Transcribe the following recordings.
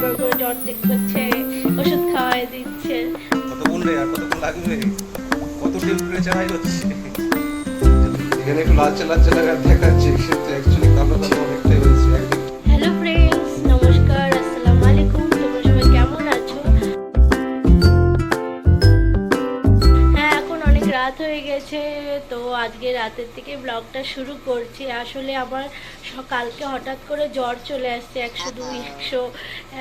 বাবার করে আর কতক্ষণ লাগবে? কত টেম্পারেচার হাই হচ্ছে? এখানে একটু লালচে লালচে লাগা দেখাচ্ছে কিন্তু অ্যাকচুয়ালি কালো রাতের থেকে ব্লগটা শুরু করছি। আসলে আমার সকালকে হঠাৎ করে জ্বর চলে আসছে একশো দুই একশো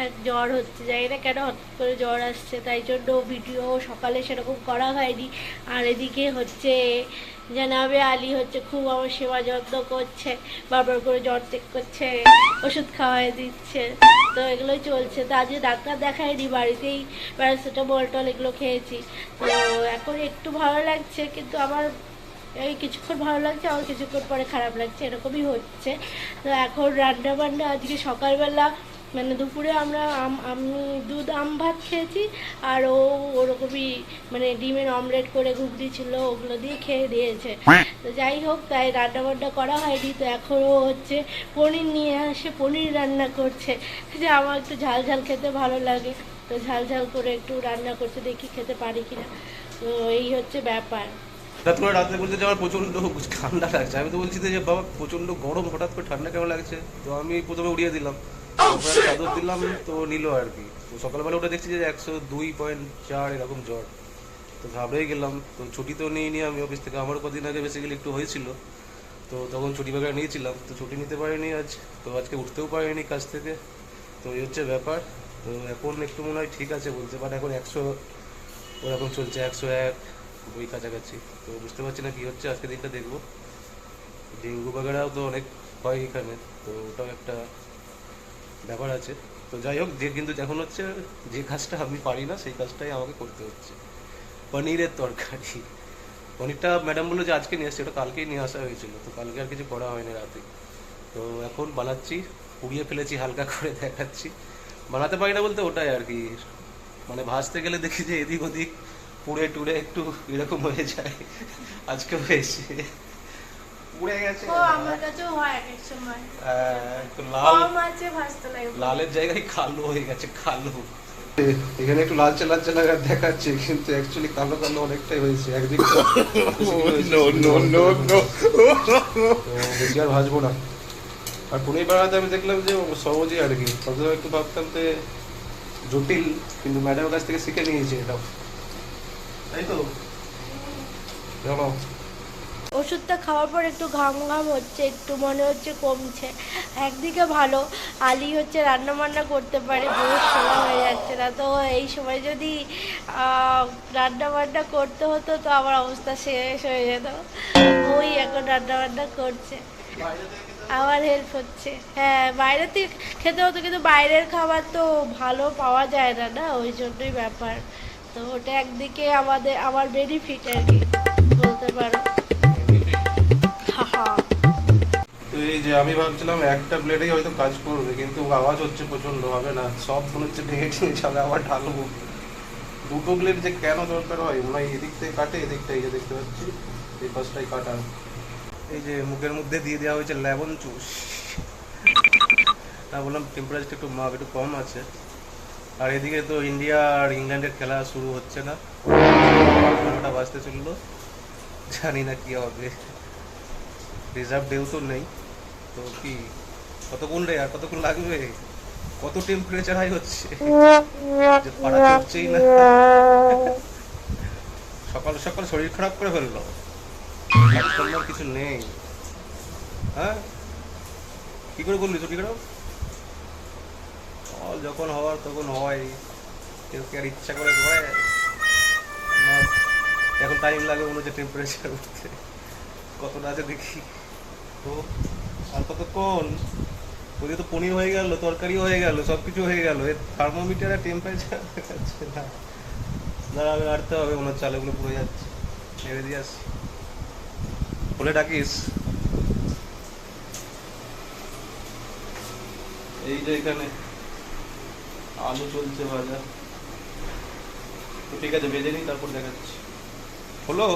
এক জ্বর হচ্ছে। জানি না কেন হঠাৎ করে জ্বর আসছে, তাই জন্য ভিডিও সকালে সেরকম করা হয়নি। আর এদিকে হচ্ছে জানাবে আলী হচ্ছে খুব আমার সেবা যত্ন করছে, বারবার করে জ্বর চেক করছে, ওষুধ খাওয়াই দিচ্ছে, তো এগুলোই চলছে। তো আজকে ডাক্তার দেখাইনি বাড়িতেই প্যারাসিটামল টল এগুলো খেয়েছি। তো এখন একটু ভালো লাগছে, কিন্তু আমার এই কিছুক্ষণ ভালো লাগছে আমার কিছুক্ষণ পরে খারাপ লাগছে, এরকমই হচ্ছে। তো এখন রান্না বান্না, আজকে সকালবেলা মানে দুপুরে আমরা আমি দুধ, আম ভাত খেয়েছি, আর ও ওরকমই মানে ডিমের অমলেট করে ঘুগনি ছিল, ওগুলো দিয়ে খেয়ে দিয়েছে। তো যাই হোক, তাই রান্না বান্না করা হয়নি, তো এখনও হচ্ছে পনির নিয়ে আসে, পনির রান্না করছে। যে আমার একটু ঝাল ঝাল খেতে ভালো লাগে, তো ঝাল ঝাল করে একটু রান্না করছে, দেখি খেতে পারি কিনা। তো এই হচ্ছে ব্যাপার। হঠাৎ করে রাতে বলছে যে আমার প্রচণ্ড ঠান্ডা লাগছে। আমি তো বলছি যে বাবা প্রচণ্ড গরম হঠাৎ করে ঠান্ডা কেমন লাগছে? তো আমি প্রথমে উড়িয়ে দিলাম। তারপরে চাদর দিলাম তো নিল আর কি। তো সকালবেলা উঠে দেখছি যে একশো দুই পয়েন্ট চার এরকম জ্বর। তো ঘাবড়েই গেলাম। তো ছুটি তো নিয়ে নিয়ে আমি অফিস থেকে। আমারও কদিন আগে বেসিক্যালি একটু হয়েছিল। তো তখন ছুটি বাগড়া নিয়েছিলাম। তো ছুটি নিতে পারিনি আজ। তো আজকে উঠতেও পারিনি কাজ থেকে। তো এই হচ্ছে ব্যাপার। তো এখন একটু মনে হয় ঠিক আছে বলতে বাট এখন একশো ওরকম চলছে একশো এক। ওই কাছাকাছি। তো বুঝতে পারছি না কি হচ্ছে, আজকে দিনটা দেখব। ডেঙ্গু বাগেরাও তো অনেক হয় এখানে, তো ওটাও একটা ব্যাপার আছে। তো যাই হোক, যে কিন্তু এখন হচ্ছে যে কাজটা আমি পারি না, সেই কাজটাই আমাকে করতে হচ্ছে। পনিরের তরকারি। পনিরটা ম্যাডাম বলল যে আজকে নিয়ে আসছে, ওটা কালকেই নিয়ে আসা হয়েছিল, তো কালকে আর কিছু করা হয়নি রাতে। তো এখন বানাচ্ছি, পুড়িয়ে ফেলেছি, হালকা করে দেখাচ্ছি। বানাতে পারি না বলতে ওটাই আর কি। মানে ভাজতে গেলে দেখি যে এদিক ওদিক পুড়ে টুড়ে একটু এরকম হয়ে যায়। আজকে হয়েছে পুড়ে গেছে। আমার কাছেও হয় এক এক সময়। লাল কম ভাজতে লাগে। লালের জায়গায় কালো হয়ে গেছে কালো। এখানে একটু লালচে লালচে লাগা দেখাচ্ছে কিন্তু অ্যাকচুয়ালি কালো কালো অনেকটাই হয়েছে। একদিক নো নো নো নো বেশি আর ভাজবো না। আর পনির বানাতে আমি দেখলাম যে সহজই আর কি। প্রথমে একটু ভাবতাম যে জটিল কিন্তু ম্যাডামের কাছ থেকে শিখে নিয়েছি এটাও ওষুধটা খাওয়ার পর একটু ঘাম ঘাম হচ্ছে, একটু মনে হচ্ছে কমছে। একদিকে ভালো আলি হচ্ছে রান্না বান্না করতে পারে, বহুত সময় হয়ে যাচ্ছে না। তো এই সময় যদি রান্না বান্না করতে হতো, তো আমার অবস্থা শেষ হয়ে যেত। ওই এখন রান্না বান্না করছে। আমার হেল্প হচ্ছে। হ্যাঁ বাইরে থেকে খেতে হতো, কিন্তু বাইরের খাবার তো ভালো পাওয়া যায় না না? ওই জন্যই ব্যাপার। তো ওটা একদিকে আমাদের, আমার বেনিফিট আর কি, বলতে পারো। এই যে আমি ভাবছিলাম একটা প্লেটেই হয়তো কাজ করবে, কিন্তু আওয়াজ হচ্ছে প্রচণ্ড হবে না, সব মনে হচ্ছে ভেঙে টেঙে যাবে, আবার ঢালবো। দুটো প্লেট যে কেন দরকার হয়, মনে হয় এদিক থেকে কাটে এদিকটা এই যে দেখতে পাচ্ছি, এই পাশটাই কাটা। এই যে মুখের মধ্যে দিয়ে দেওয়া হয়েছে লেমন জুস। তা বললাম টেম্পারেচার একটু মাপ, একটু কম আছে। আর এদিকে তো ইন্ডিয়া আর ইংল্যান্ডের খেলা শুরু হচ্ছে না। ঘণ্টা বাজতে চলল? জানি না কি হবে। রিজার্ভ ডেও তো নেই। তো কি, কতক্ষণ রে, আর কতক্ষণ লাগবে? কত টেম্পারেচার হাই হচ্ছে? না। সকাল সকাল শরীর খারাপ করে ফেলল। কিছু নেই। হ্যাঁ? কি করে করলি ছুটি খারাপ? চল যখন হওয়ার তখন হয়। কেউ কি আর ইচ্ছা করে আমার এখন টাইম লাগে মনে হচ্ছে টেম্পারেচার উঠতে। কতটা আছে দেখি। তো আর কতক্ষণ? ওদিকে তো পনির হয়ে গেল, তরকারি হয়ে গেল সব কিছু হয়ে গেল। এর থার্মোমিটারে টেম্পারেচার দেখাচ্ছে না। দাঁড়া আমি আটতে হবে হচ্ছে আলুগুলো পুড়ে যাচ্ছে। ছেড়ে দিয়ে আসি। বলে ডাকিস। এই যে এখানে। আলু চলছে ভাজা তো ঠিক আছে ভেজে নিই, তারপর দেখাচ্ছি। হলো?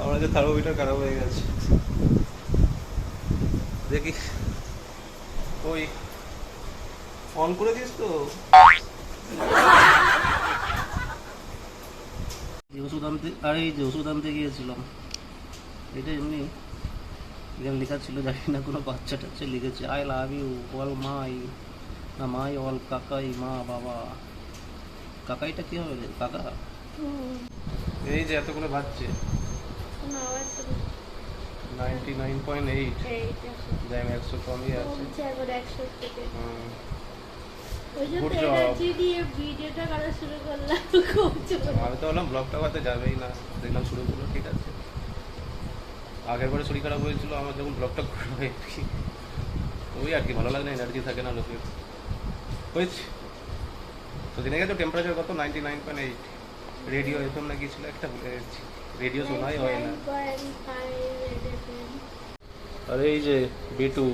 আমার যে থার্মোমিটার খারাপ হয়ে গেছে। দেখি। ওই অন করে দিস তো ওষুধ আনতে আরে এই যে ওষুধ আনতে গিয়েছিলাম, এটা এমনি এখানে লেখা ছিল জানি না কোনো বাচ্চা টাচ্চা লিখেছে I love you all my না মাই অল কাকাই মা বাবা। কাকাইটা কি হবে রে? কাকা? এই যে এতগুলো বাজছে। কোনো আওয়াজ শুনি। Ninety nine point eight jam একশো কমই আছে। আমি তো বললাম ব্লগটা হয়তো যাবেই না। দেখলাম শুরু করল ঠিক আছে। আগের বারে শরীর খারাপ হয়েছিল আমার যখন ব্লগটা করল আর কি ওই আর কি ভালো লাগে না এনার্জি থাকে না লোকের। হয়েছে। তো জেনে গেছো টেম্পারেচার কত? Ninety nine point eight radio FM না কি ছিল একটা ভুলে গেছি রেডিও শোনাই হয় না। আরে এই যে বিটু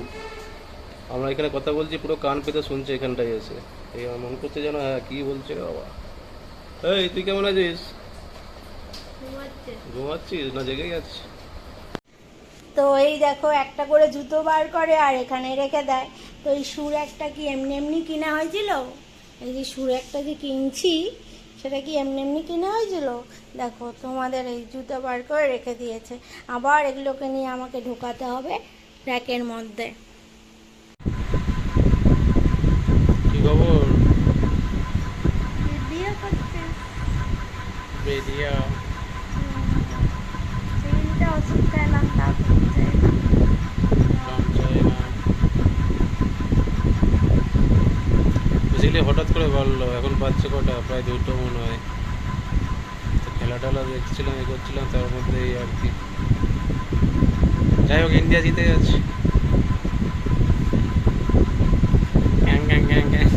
আমরা এখানে কথা বলছি পুরো কান পেতে শুনছে এখানটায় এসে। এই আমার মন করছে যেন হ্যাঁ কি বলছে রে বাবা। এই তুই কেমন আছিস? ঘুমাচ্ছিস? না জেগে যাচ্ছিস তো এই দেখো একটা করে জুতো বার করে আর এখানে রেখে দেয়। তো এই সুর একটা কি এমনি এমনি কিনা হয়েছিল? এই যে সুর একটা যে কিনছি সেটা কি এমনি এমনি কিনা হয়েছিল? দেখো তোমাদের এই জুতো বার করে রেখে দিয়েছে। আবার এগুলোকে নিয়ে আমাকে ঢোকাতে হবে র্যাকের মধ্যে। খবর তিনটা ওষুধ খেলাম তারপর বুঝলি, হঠাৎ করে বলল এখন বাচ্চা কটা? প্রায় দুটো মনে হয়। খেলা টেলা দেখছিলাম, এ করছিলাম, তার মধ্যে এই আর কি। যাই হোক, ইন্ডিয়া জিতে যাচ্ছে। Gang gang gang gang